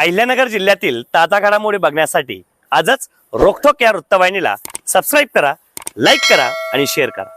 अहिल्यानगर जिल्ह्यातील ताजा घडामोडी बघण्यासाठी आजच रोखोक या वृत्तवाहिनीला सबस्क्राईब करा लाईक करा आणि शेअर करा.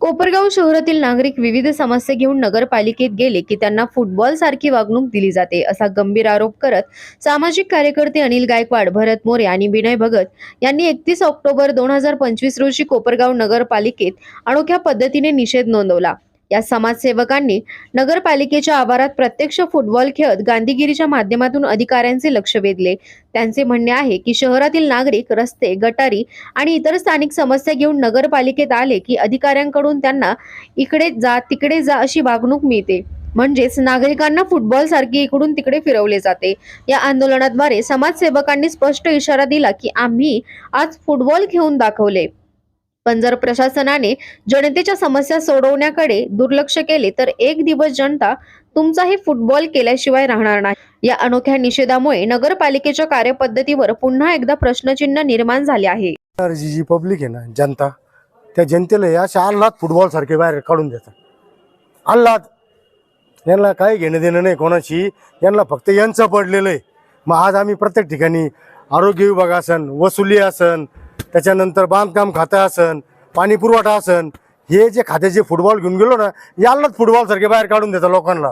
कोपरगाव शहरातील नागरिक विविध समस्या घेऊन नगरपालिकेत गेले की त्यांना फुटबॉल सारखी वागणूक दिली जाते असा गंभीर आरोप करत सामाजिक कार्यकर्ते अनिल गायकवाड भरत मोरे आणि विनय भगत यांनी एकतीस ऑक्टोबर दोन हजार पंचवीस रोजी कोपरगाव नगरपालिकेत अनोख्या पद्धतीने निषेध नोंदवला. या समाजसेवकांनी नगरपालिकेच्या आवारात प्रत्यक्ष फुटबॉल खेळत गांधीगिरीच्या माध्यमातून अधिकाऱ्यांचे लक्ष वेधले. त्यांचे म्हणणे आहे की शहरातील नागरिक रस्ते गटारी आणि इतर स्थानिक समस्या घेऊन नगरपालिकेत आले की अधिकाऱ्यांकडून त्यांना इकडे जा तिकडे जा अशी वागणूक मिळते. म्हणजेच नागरिकांना फुटबॉल सारखी इकडून तिकडे फिरवले जाते. या आंदोलनाद्वारे समाजसेवकांनी स्पष्ट इशारा दिला की आम्ही आज फुटबॉल खेळून दाखवले. पण जर प्रशासनाने जनतेच्या समस्या सोडवण्याकडे दुर्लक्ष केले तर एक दिवस जनता तुमचाही फुटबॉल केल्याशिवाय राहणार नाही. या अनोख्या निषेधामुळे नगरपालिकेच्या कार्यपद्धतीवर पुन्हा एकदा प्रश्नचिन्ह निर्माण झाले आहे. जी जी पब्लिक आहे ना जनता त्या जनतेला या अशा आल्हाद फुटबॉल सारखे बाहेर काढून देतात. आल्हाद यांना काही घेणं देणं नाही कोणाशी यांना फक्त यांचं पडलेलं आहे. मग आज आम्ही प्रत्येक ठिकाणी आरोग्य विभाग असन वसुली असन त्याच्यानंतर बांधकाम खातं असन पाणी पुरवठा असन हे जे खात्याचे फुटबॉल घेऊन गेलो ना यालाच फुटबॉल सारखे बाहेर काढून देतात लोकांना.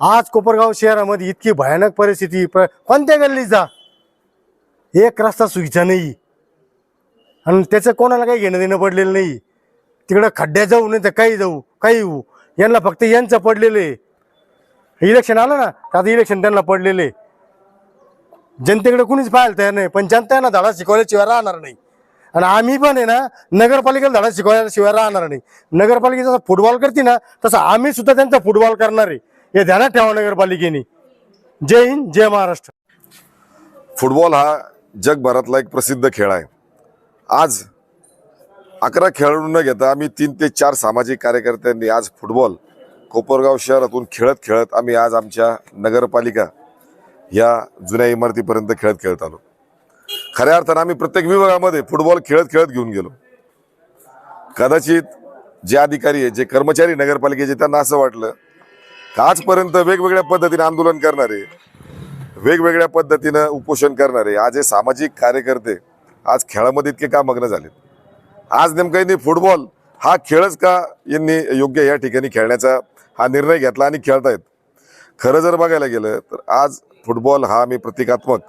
आज कोपरगाव शहरामध्ये इतकी भयानक परिस्थिती प्र कोणत्या गल्लीत जा? एक रस्ता सुईचा नाही. आणि त्याचं कोणाला काही घेणं देणं पडलेलं नाही. तिकडं खड्ड्या जाऊ नाही तर काही जाऊ काही होऊ. यांना फक्त यांचं पडलेलं आहे. इलेक्शन आलं ना आता इलेक्शन त्यांना पडलेलं आहे. जनतेकडे कुणीच पाहायला तयार नाही पण जनता ना धडा शिकवल्याशिवाय राहणार नाही. आणि आम्ही पण आहे ना नगरपालिकेला धडा शिकवल्याशिवाय राहणार नाही. नगरपालिका जसा फुटबॉल करते ना तसं आम्ही सुद्धा त्यांचा फुटबॉल करणार आहे. हे ध्यानात ठेवा नगरपालिकेने. जय हिंद जय महाराष्ट्र. फुटबॉल हा जगभरातला एक प्रसिद्ध खेळ आहे. आज अकरा खेळाडू न घेता आम्ही तीन ते चार सामाजिक कार्यकर्त्यांनी आज फुटबॉल कोपरगाव शहरातून खेळत खेळत आम्ही आज आमच्या नगरपालिका या जुन्या इमारतीपर्यंत खेळत खेळत आलो. खऱ्या अर्थानं आम्ही प्रत्येक विभागामध्ये फुटबॉल खेळत खेळत घेऊन गेलो. कदाचित जे अधिकारी आहे जे कर्मचारी नगरपालिकेचे त्यांना असं वाटलं का आजपर्यंत वेगवेगळ्या पद्धतीने आंदोलन करणारे वेगवेगळ्या पद्धतीनं उपोषण करणारे आज हे सामाजिक कार्यकर्ते आज खेळामध्ये इतके का मग्न झालेत? आज नेमकं यांनी फुटबॉल हा खेळच का यांनी योग्य या ठिकाणी खेळण्याचा हा निर्णय घेतला आणि खेळतायत? खरं जर बघायला गेलं तर आज फुटबॉल हा आम्ही प्रतिकात्मक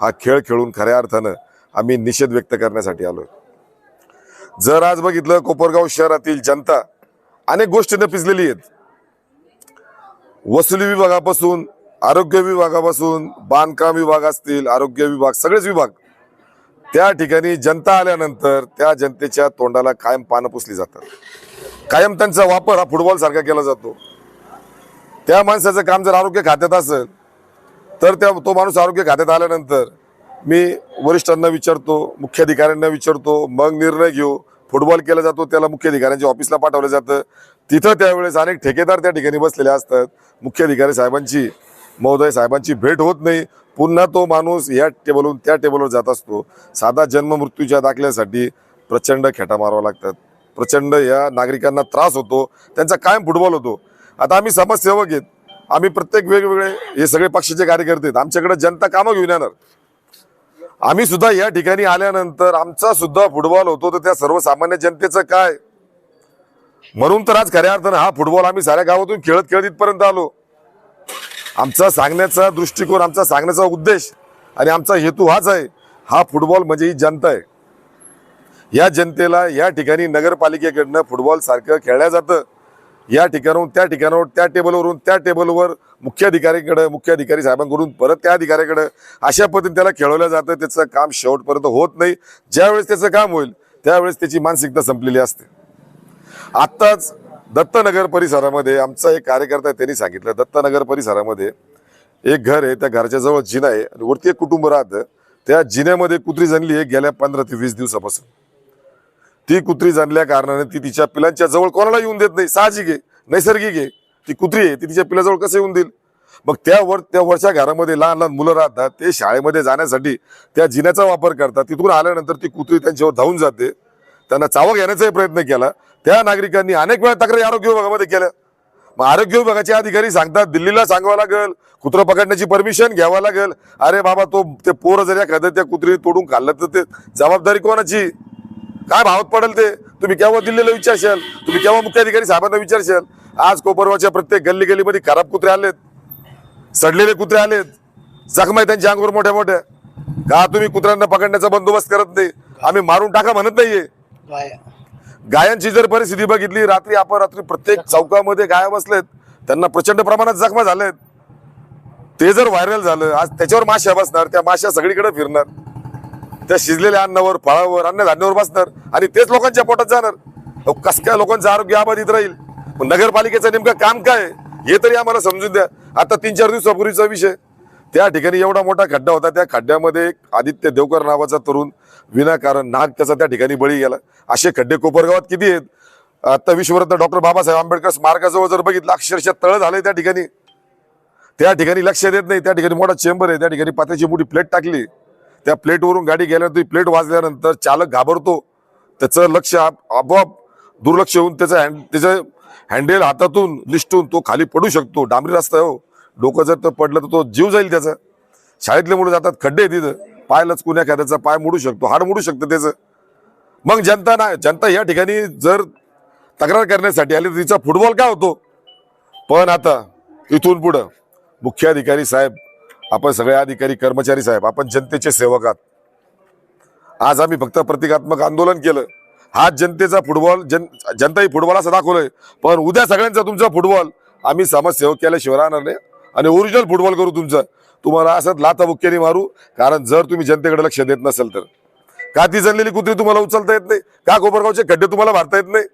हा खेळ खेळून खऱ्या अर्थानं आम्ही निषेध व्यक्त करण्यासाठी आलो जर आज बघितलं कोपरगाव शहरातील जनता अनेक गोष्टींना पिजलेली आहेत. वसुली विभागापासून आरोग्य विभागापासून बांधकाम विभाग असतील आरोग्य विभाग सगळेच विभाग त्या ठिकाणी जनता आल्यानंतर त्या जनतेच्या तोंडाला कायम पानं पुसली जातात. कायम त्यांचा वापर हा फुटबॉल सारखा केला जातो. त्या माणसाचं काम जर आरोग्य खात्यात असेल तर त्या तो माणूस आरोग्य खात्यात आल्यानंतर मी वरिष्ठांना विचारतो मुख्याधिकाऱ्यांना विचारतो मग निर्णय घेऊ. फुटबॉल केला जातो त्याला मुख्याधिकाऱ्यांच्या ऑफिसला पाठवलं जातं. तिथं त्यावेळेस अनेक ठेकेदार त्या ठिकाणी बसलेले असतात. मुख्याधिकारी साहेबांची महोदय साहेबांची भेट होत नाही. पुन्हा तो माणूस या टेबलवरून त्या टेबलवर जात असतो. साधा जन्म मृत्यूच्या दाखल्यासाठी प्रचंड खेटा मारावा लागतात. प्रचंड या नागरिकांना त्रास होतो. त्यांचा कायम फुटबॉल होतो. आता आम्ही समाजसेवक आहेत. आम्ही प्रत्येक वेगवेगळे हे सगळे पक्षाचे कार्यकर्ते आहेत. आमच्याकडे जनता कामं घेऊन येणार. आम्ही सुद्धा या ठिकाणी आल्यानंतर आमचा सुद्धा फुटबॉल होतो तर त्या सर्वसामान्य जनतेचं काय? म्हणून तर आज खऱ्या अर्थानं हा फुटबॉल आम्ही साऱ्या गावातून खेळत खेळत इथपर्यंत आलो. आमचा सांगण्याचा दृष्टिकोन आमचा सांगण्याचा उद्देश आणि आमचा हेतू हाच आहे. हा फुटबॉल म्हणजे ही जनता आहे. या जनतेला या ठिकाणी नगरपालिकेकडनं फुटबॉल सारखं खेळल्या जातं. या ठिकाणाहून त्या ठिकाणावर त्या टेबलवरून त्या टेबलवर मुख्याधिकाऱ्याकडे मुख्याधिकारी साहेबांकडून परत त्या अधिकाऱ्याकडे अशा पद्धतीने त्याला खेळवलं जातं. त्याचं काम शेवटपर्यंत होत नाही. ज्यावेळेस त्याचं काम होईल त्यावेळेस त्याची मानसिकता संपलेली असते. आत्ताच दत्तनगर परिसरामध्ये आमचा एक कार्यकर्ता आहे त्यांनी सांगितलं दत्तनगर परिसरामध्ये एक घर आहे त्या घराच्या जवळ जिना आहे आणि वरती एक कुटुंब राहतं. त्या जिन्यामध्ये कुत्री जणली आहे गेल्या पंधरा ते वीस दिवसापासून. ती कुत्री जाणल्या कारणाने ती तिच्या पिलांच्या जवळ कोणाला येऊन देत नाही? साहजिक आहे नैसर्गिक आहे ती कुत्री आहे ती तिच्या पिलाजवळ कसं येऊन देईल? मग त्या वर त्या वरच्या घरामध्ये लहान लहान मुलं राहतात ते शाळेमध्ये जाण्यासाठी त्या जिन्याचा वापर करतात. तिथून आल्यानंतर ती कुत्री त्यांच्यावर धावून जाते. त्यांना चावा घेण्याचाही प्रयत्न केला. त्या नागरिकांनी अनेक वेळा तक्रारी आरोग्य विभागामध्ये केल्या. मग आरोग्य विभागाचे अधिकारी सांगतात दिल्लीला सांगावं लागेल कुत्रं पकडण्याची परमिशन घ्यावं लागेल. अरे बाबा तो ते पोरं जर एखादं त्या कुत्री तोडून खाल्लं तर ते जबाबदारी कोणाची? काय भावात पडेल ते? तुम्ही केव्हा दिल्लीला विचारशाल? तुम्ही केव्हा मुख्याधिकारी साहेबांना विचारशाल? आज कोपरवाच्या प्रत्येक गल्ली गल्लीमध्ये खराब कुत्रे आलेत. सडलेले कुत्रे आलेत. जखमा आहे त्यांच्या अंगावर मोठ्या मोठ्या. का तुम्ही कुत्र्यांना पकडण्याचा बंदोबस्त करत नाही? आम्ही मारून टाका म्हणत नाहीये. गायांची जर परिस्थिती बघितली रात्री आपण रात्री प्रत्येक चौकामध्ये गाया बसलेत. त्यांना प्रचंड प्रमाणात जखमा झालेत. ते जर व्हायरल झालं आज त्याच्यावर माश्या बसणार त्या माश्या सगळीकडे फिरणार. त्या शिजलेल्या अन्नावर फळावर अन्नधान्यावर बसणार आणि तेच लोकांच्या पोटात जाणार. अहो, कस काय लोकांचं आरोग्य अबाधित राहील? नगरपालिकेचं नेमकं काम काय हे तरी आम्हाला समजून द्या. आता तीन चार दिवसापूर्वीचा विषय. त्या ठिकाणी एवढा मोठा खड्डा होता. त्या खड्ड्यामध्ये एक आदित्य देवकर नावाचा तरुण विनाकारण नाग त्याचा त्या ठिकाणी बळी गेला. असे खड्डे कोपरगावात किती आहेत? आता विश्वरत्न डॉक्टर बाबासाहेब आंबेडकर स्मारकाजवळ जर बघितलं अक्षरशः तळ झालंय त्या ठिकाणी. त्या ठिकाणी लक्ष देत नाही. त्या ठिकाणी मोठा चेंबर आहे. त्या ठिकाणी पात्र्याची मोठी प्लेट टाकली. त्या प्लेटवरून गाडी गेल्यानंतर ती प्लेट वाजल्यानंतर चालक घाबरतो. त्याचं लक्ष आपोआप दुर्लक्ष होऊन त्याचं हँड त्याचं हँडेल हातातून निष्ठून तो खाली पडू शकतो. डांबरी रस्ता आहे हो. डोकं जर तर पडलं तर तो जीव जाईल त्याचा. शाळेतले मुलं जातात खड्डे तिथं. पाय लचकून एखाद्याचा पाय मोडू शकतो. हाड मोडू शकतं त्याचं. मग जनता ना जनता या ठिकाणी जर तक्रार करण्यासाठी आली तर तिचा फुटबॉल काय होतो? पण आता इथून पुढं मुख्याधिकारी साहेब आपण सगळे अधिकारी कर्मचारी साहेब आपण जनतेचे सेवक आहात. आज आम्ही फक्त प्रतिकात्मक आंदोलन केलं. हा जनतेचा फुटबॉल जन जनताही फुटबॉल असं दाखवलंय. पण उद्या सगळ्यांचा तुमचा फुटबॉल आम्ही समाजसेवक केल्याशिवाय राहणार नाही आणि ओरिजिनल फुटबॉल करू तुमचं. तुम्हाला असं लाथा बुक्क्याने मारू कारण जर तुम्ही जनतेकडे लक्ष देत नसेल तर. का ती जणलेली कुत्री तुम्हाला उचलता येत नाही. का कोपरगावचे खड्डे तुम्हाला भरता येत नाही?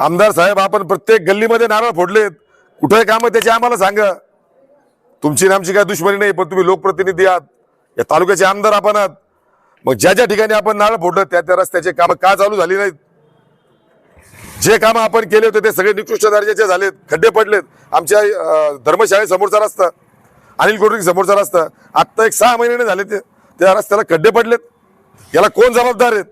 आमदार साहेब आपण प्रत्येक गल्लीमध्ये नारळ फोडलेत. कुठे काम त्याचे आम्हाला सांगा. तुमची नामची आमची काय दुश्मनी नाही पण तुम्ही लोकप्रतिनिधी आहात. या तालुक्याचे आमदार आपण आहात. मग ज्या ज्या ठिकाणी आपण नाळ फोडलं त्या त्या रस्त्याचे काम का चालू झाली नाहीत? जे काम आपण केले होते ते सगळे निकृष्ट दर्जाचे झालेत. खड्डे पडलेत. आमच्या धर्मशाळेसमोरचा रस्ता अनिल कोटरी समोरचा रस्ता आत्ता एक सहा महिने झाले ते. त्या रस्त्याला खड्डे पडलेत. याला कोण जबाबदार आहेत?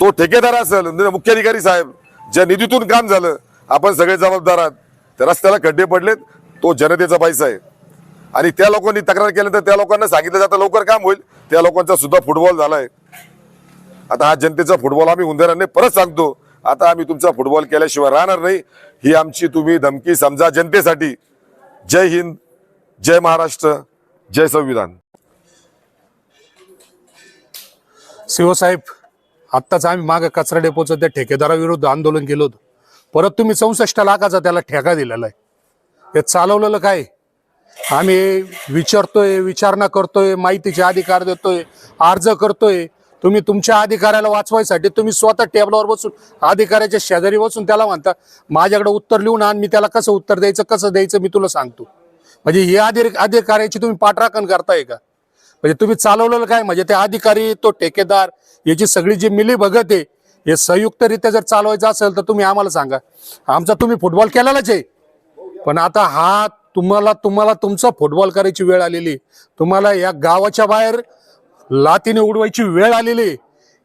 तो ठेकेदार असेल म्हणजे मुख्याधिकारी साहेब ज्या निधीतून काम झालं आपण सगळे जबाबदार आहात. त्या रस्त्याला खड्डे पडलेत. तो जनतेचा पैसा आहे. आणि त्या लोकांनी तक्रार केल्यानंतर त्या लोकांना सांगितलं जातं लवकर काम होईल. त्या लोकांचा सुद्धा फुटबॉल झालाय. आता हा जनतेचा फुटबॉल आम्ही उंदेणार परत सांगतो. आता आम्ही तुमचा फुटबॉल केल्याशिवाय राहणार नाही. ही आमची तुम्ही धमकी समजा जनतेसाठी. जय हिंद जय महाराष्ट्र जय संविधान. शिवसाहेब आत्ताच आम्ही मागे कचरा डेपोचं त्या ठेकेदाराविरुद्ध आंदोलन केलं होतं. परत तुम्ही चौसष्ट लाखाचा त्याला ठेका दिलेला आहे. हे चालवलेलं काय? आम्ही विचारतोय विचारणा करतोय माहितीचे अधिकार देतोय अर्ज करतोय. तुम्ही तुमच्या अधिकाऱ्याला वाचवायसाठी तुम्ही स्वतः टेबलावर बसून अधिकाऱ्याच्या शेजारी बसून त्याला म्हणता माझ्याकडे उत्तर लिहून आण मी त्याला कसं उत्तर द्यायचं कसं द्यायचं मी तुला सांगतो. म्हणजे ही अधिक अधिकाऱ्याची तुम्ही पाठराखण करताय का? म्हणजे तुम्ही चालवलेलं काय? म्हणजे ते अधिकारी तो ठेकेदार याची सगळी जी मिली भगत आहे हे संयुक्तरित्या जर चालवायचं असेल तर तुम्ही आम्हाला सांगा. आमचा तुम्ही फुटबॉल केलेलाच आहे. पण आता हा तुम्हाला तुम्हाला तुमचा फुटबॉल करायची वेळ आलेली. तुम्हाला या गावाच्या बाहेर लातीने उडवायची वेळ आलेली.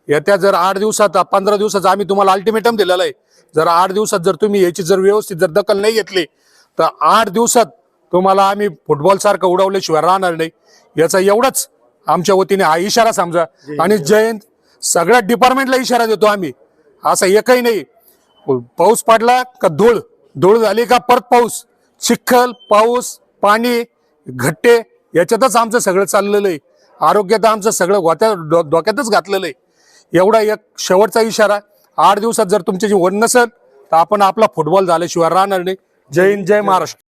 येत्या जर आठ दिवसात पंधरा दिवसाचा आम्ही तुम्हाला अल्टिमेटम दिलेला आहे. जर आठ दिवसात जर तुम्ही याची जर व्यवस्थित जर दखल नाही घेतली तर आठ दिवसात तुम्हाला आम्ही फुटबॉल सारखं उडवल्याशिवाय राहणार नाही. याचा एवढाच आमच्या वतीने हा इशारा समजा. आणि जयंत सगळ्या डिपार्टमेंटला इशारा देतो आम्ही. असं एकही नाही. पाऊस पडला का धूळ? धूळ झाली का परत पाऊस? चिखल पाऊस पाणी घट्टे याच्यातच आमचं सगळं चाललेलं आहे. आरोग्यात आमचं सगळं गोत्या डो- डोक्यातच घातलेलं आहे. एवढा एक शेवटचा इशारा. आठ दिवसात जर तुमची जी वन नसेल तर आपण आपला फुटबॉल झाल्याशिवाय राहणार नाही. जय हिंद जय महाराष्ट्र.